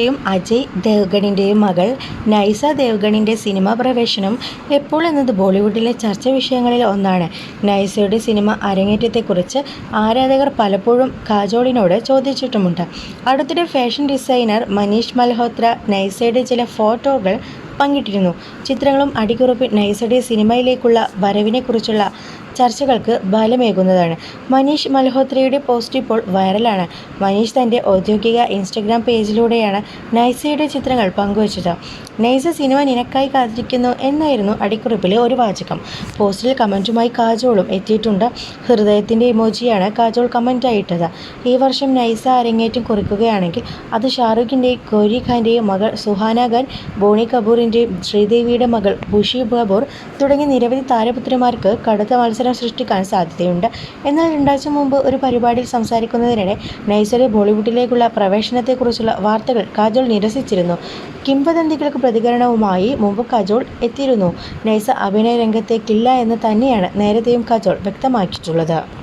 യും അജയ് ദേവ്ഗണിന്റെയും മകൾ നൈസ ദേവ്ഗണിന്റെ സിനിമ പ്രവേശനം എപ്പോൾ എന്നത് ബോളിവുഡിലെ ചർച്ച വിഷയങ്ങളിൽ ഒന്നാണ്. നൈസയുടെ സിനിമ അരങ്ങേറ്റത്തെക്കുറിച്ച് ആരാധകർ പലപ്പോഴും കാജോളിനോട് ചോദിച്ചിട്ടുമുണ്ട്. അടുത്തിടെ ഫാഷൻ ഡിസൈനർ മനീഷ് മൽഹോത്ര നൈസയുടെ ചില ഫോട്ടോകൾ പങ്കിട്ടിരുന്നു. ചിത്രങ്ങളും അടിക്കുറപ്പിൽ നൈസയുടെ സിനിമയിലേക്കുള്ള വരവിനെക്കുറിച്ചുള്ള ചർച്ചകൾക്ക് ബലമേകുന്നതാണ്. മനീഷ് മൽഹോത്രയുടെ പോസ്റ്റ് ഇപ്പോൾ വൈറലാണ്. മനീഷ് തന്റെ ഔദ്യോഗിക ഇൻസ്റ്റഗ്രാം പേജിലൂടെയാണ് നൈസയുടെ ചിത്രങ്ങൾ പങ്കുവച്ചത്. നൈസ സിനിമ നിനക്കായി കാത്തിരിക്കുന്നു എന്നായിരുന്നു അടിക്കുറിപ്പിലെ ഒരു വാചകം. പോസ്റ്റിൽ കമന്റുമായി കാജോളും എത്തിയിട്ടുണ്ട്. ഹൃദയത്തിന്റെ ഇമോജിയാണ് കാജോൾ കമന്റായിട്ടത്. ഈ വർഷം നൈസ അരങ്ങേറ്റം കുറിക്കുകയാണെങ്കിൽ അത് ഷാറൂഖിന്റെയും ഗൗരി ഖാന്റെയും മകൾ സുഹാന ഖാൻ, ബോണി കപൂറിന്റെയും ശ്രീദേവിയുടെ മകൾ ബുഷി കപൂർ തുടങ്ങി നിരവധി താരപുത്രിമാർക്ക് കടുത്ത മത്സരം സൃഷ്ടിക്കാൻ സാധ്യതയുണ്ട്. എന്നാൽ രണ്ടാഴ്ച മുമ്പ് ഒരു പരിപാടിയിൽ സംസാരിക്കുന്നതിനിടെ നൈസറി ബോളിവുഡിലേക്കുള്ള പ്രവേശനത്തെക്കുറിച്ചുള്ള വാർത്തകൾ കാജോൾ നിരസിച്ചിരുന്നു. കിംവദന്തികൾക്ക് പ്രതികരണവുമായി മുമ്പ് കാജോൾ എത്തിയിരുന്നു. നൈസ അഭിനയ രംഗത്തേക്കില്ല എന്ന് തന്നെയാണ് നേരത്തെയും കാജോൾ വ്യക്തമാക്കിയിട്ടുള്ളത്.